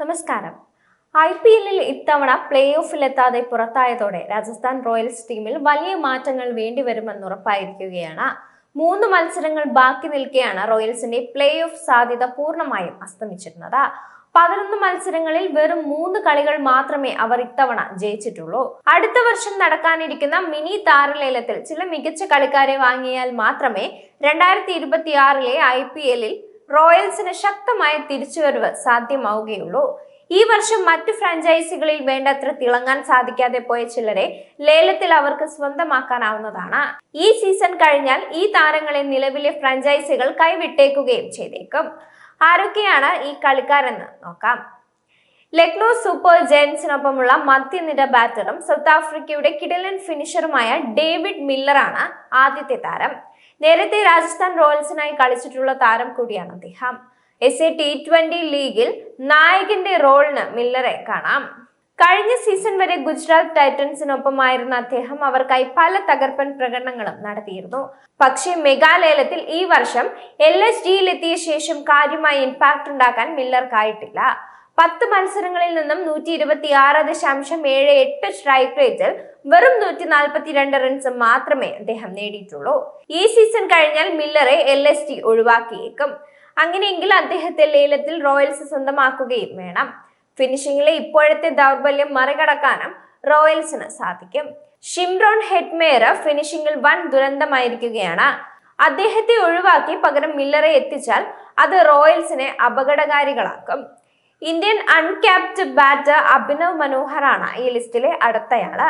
നമസ്കാരം. I P എല്ലിൽ ഇത്തവണ പ്ലേ ഓഫിലെത്താതെ പുറത്തായതോടെ രാജസ്ഥാൻ റോയൽസ് ടീമിൽ വലിയ മാറ്റങ്ങൾ വേണ്ടിവരുമെന്ന് ഉറപ്പായിരിക്കുകയാണ്. മൂന്ന് മത്സരങ്ങൾ ബാക്കി നിൽക്കെയാണ് റോയൽസിന്റെ പ്ലേ ഓഫ് സാധ്യത പൂർണമായും അസ്തമിച്ചിരുന്നത്. പതിനൊന്ന് മത്സരങ്ങളിൽ വെറും മൂന്ന് കളികൾ മാത്രമേ അവർ ഇത്തവണ ജയിച്ചിട്ടുള്ളൂ. അടുത്ത വർഷം നടക്കാനിരിക്കുന്ന മിനി താരലേലത്തിൽ ചില മികച്ച കളിക്കാരെ വാങ്ങിയാൽ മാത്രമേ രണ്ടായിരത്തി ഇരുപത്തിയാറിലെ ഐ പി എല്ലിൽ റോയൽസിന് ശക്തമായ തിരിച്ചുവരവ് സാധ്യമാവുകയുള്ളൂ. ഈ വർഷം മറ്റു ഫ്രാഞ്ചൈസികളിൽ വേണ്ടത്ര തിളങ്ങാൻ സാധിക്കാതെ പോയ ചിലരെ ലേലത്തിൽ അവർക്ക് സ്വന്തമാക്കാനാവുന്നതാണ്. ഈ സീസൺ കഴിഞ്ഞാൽ ഈ താരങ്ങളെ നിലവിലെ ഫ്രാഞ്ചൈസികൾ കൈവിട്ടേക്കുകയും ചെയ്തേക്കും. ആരൊക്കെയാണ് ഈ കളിക്കാരെന്ന് നോക്കാം. ലക്നോ സൂപ്പർ ജയൻസിനൊപ്പമുള്ള മധ്യനിര ബാറ്ററും സൗത്ത് ആഫ്രിക്കയുടെ കിടലൻ ഫിനിഷറുമായ ഡേവിഡ് മില്ലറാണ് ആദ്യത്തെ താരം. നേരത്തെ രാജസ്ഥാൻ റോയൽസിനായി കളിച്ചിട്ടുള്ള താരം കൂടിയാണ് അദ്ദേഹം. എസ് എ ടി ട്വന്റി ലീഗിൽ നായകന്റെ റോളിന് മില്ലറെ കാണാം. കഴിഞ്ഞ സീസൺ വരെ ഗുജറാത്ത് ടൈറ്റൻസിനൊപ്പമായിരുന്ന അദ്ദേഹം അവർക്കായി പല തകർപ്പൻ പ്രകടനങ്ങളും നടത്തിയിരുന്നു. പക്ഷേ മെഗാലയലത്തിൽ ഈ വർഷം എൽ എസ് എത്തിയ ശേഷം കാര്യമായ ഇമ്പാക്ട് ഉണ്ടാക്കാൻ മില്ലർക്കായിട്ടില്ല. പത്ത് മത്സരങ്ങളിൽ നിന്നും നൂറ്റി ഇരുപത്തി ആറ് ദശാംശം ഏഴ് എട്ട് സ്ട്രൈക്ക് റേറ്റിൽ വെറും നൂറ്റി നാൽപ്പത്തി രണ്ട് റൺസ് മാത്രമേ അദ്ദേഹം നേടിയിട്ടുള്ളൂ. ഈ സീസൺ കഴിഞ്ഞാൽ മില്ലറെ എൽ എസ് ടി ഒഴിവാക്കിയേക്കും. അങ്ങനെയെങ്കിൽ അദ്ദേഹത്തെ ലേലത്തിൽ റോയൽസ് സ്വന്തമാക്കുകയും വേണം. ഫിനിഷിംഗിലെ ഇപ്പോഴത്തെ ദൗർബല്യം മറികടക്കാനും റോയൽസിന് സാധിക്കും. ഷിംറോൺ ഹെഡ്മേയർ ഫിനിഷിംഗിൽ വൻ ദുരന്തമായിരിക്കുകയാണ്. അദ്ദേഹത്തെ ഒഴിവാക്കി പകരം മില്ലറെ എത്തിച്ചാൽ അത് റോയൽസിനെ അപകടകാരികളാക്കും. ഇന്ത്യൻ അൺക്യാപ്ഡ് ബാറ്റർ അഭിനവ് മനോഹറാണ് ഈ ലിസ്റ്റിലെ അടുത്തയാൾ.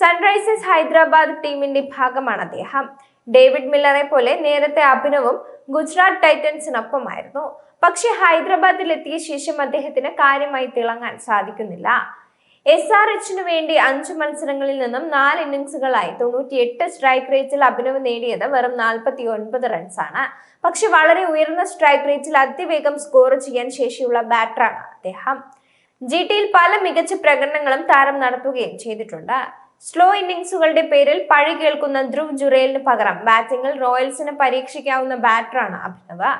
സൺറൈസേഴ്സ് ഹൈദരാബാദ് ടീമിന്റെ ഭാഗമാണ് അദ്ദേഹം. ഡേവിഡ് മില്ലറെ പോലെ നേരത്തെ അഭിനവും ഗുജറാത്ത് ടൈറ്റൻസിനൊപ്പമായിരുന്നു. പക്ഷെ ഹൈദരാബാദിൽ എത്തിയ ശേഷം അദ്ദേഹത്തിന് കാര്യമായി തിളങ്ങാൻ സാധിക്കുന്നില്ല. എസ് ആർ എച്ചിനു വേണ്ടി അഞ്ച് മത്സരങ്ങളിൽ നിന്നും നാല് ഇന്നിംഗ്സുകളായി തൊണ്ണൂറ്റി എട്ട് സ്ട്രൈക്ക് റേറ്റിൽ അഭിനവ് നേടിയത് വെറും നാൽപ്പത്തി ഒൻപത് റൺസാണ് പക്ഷെ വളരെ ഉയർന്ന സ്ട്രൈക്ക് റേറ്റിൽ അതിവേഗം സ്കോർ ചെയ്യാൻ ശേഷിയുള്ള ബാറ്ററാണ് അദ്ദേഹം. ജി ടിയിൽ പല മികച്ച പ്രകടനങ്ങളും താരം നടത്തുകയും ചെയ്തിട്ടുണ്ട്. സ്ലോ ഇന്നിംഗ്സുകളുടെ പേരിൽ പഴി കേൾക്കുന്ന ധ്രുവ് ജുറേലിന് പകരം ബാറ്റിംഗിൽ റോയൽസിനെ പരീക്ഷിക്കാവുന്ന ബാറ്ററാണ് അഭിനവ്.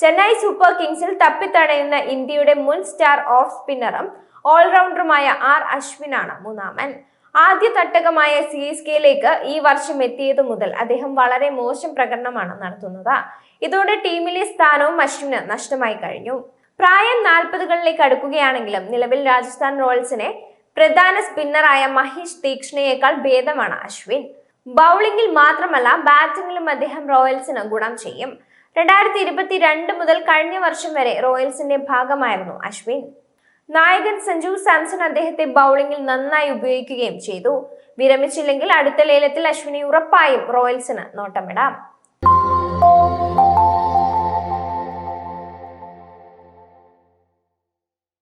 ചെന്നൈ സൂപ്പർ കിങ്സിൽ തപ്പിത്തടയുന്ന ഇന്ത്യയുടെ മുൻ സ്റ്റാർ ഓഫ് സ്പിന്നറും ഓൾറൗണ്ടറുമായ ആർ അശ്വിനാണ് മൂന്നാമൻ. ആദ്യ തട്ടകമായ സി എസ് കെയിലേക്ക് ഈ വർഷം എത്തിയതു മുതൽ അദ്ദേഹം വളരെ മോശം പ്രകടനമാണ് നടത്തുന്നത്. ഇതോടെ ടീമിലെ സ്ഥാനവും അശ്വിന് നഷ്ടമായി കഴിഞ്ഞു. പ്രായം നാൽപ്പതുകളിലേക്ക് അടുക്കുകയാണെങ്കിലും നിലവിൽ രാജസ്ഥാൻ റോയൽസിനെ പ്രധാന സ്പിന്നറായ മഹേഷ് തീക്ഷ്ണയേക്കാൾ ഭേദമാണ് അശ്വിൻ. ബൗളിംഗിൽ മാത്രമല്ല ബാറ്റിംഗിലും അദ്ദേഹം റോയൽസിന് ഗുണം ചെയ്യും. രണ്ടായിരത്തി ഇരുപത്തി രണ്ട് മുതൽ കഴിഞ്ഞ വർഷം വരെ റോയൽസിന്റെ ഭാഗമായിരുന്നു അശ്വിൻ. നായകൻ സഞ്ജു സാംസൺ അദ്ദേഹത്തെ ബൗളിംഗിൽ നന്നായി ഉപയോഗിക്കുകയും ചെയ്തു. വിരമിച്ചില്ലെങ്കിൽ അടുത്ത ലേലത്തിൽ അശ്വിനെ ഉറപ്പായും റോയൽസിന് നോട്ടമിടാം.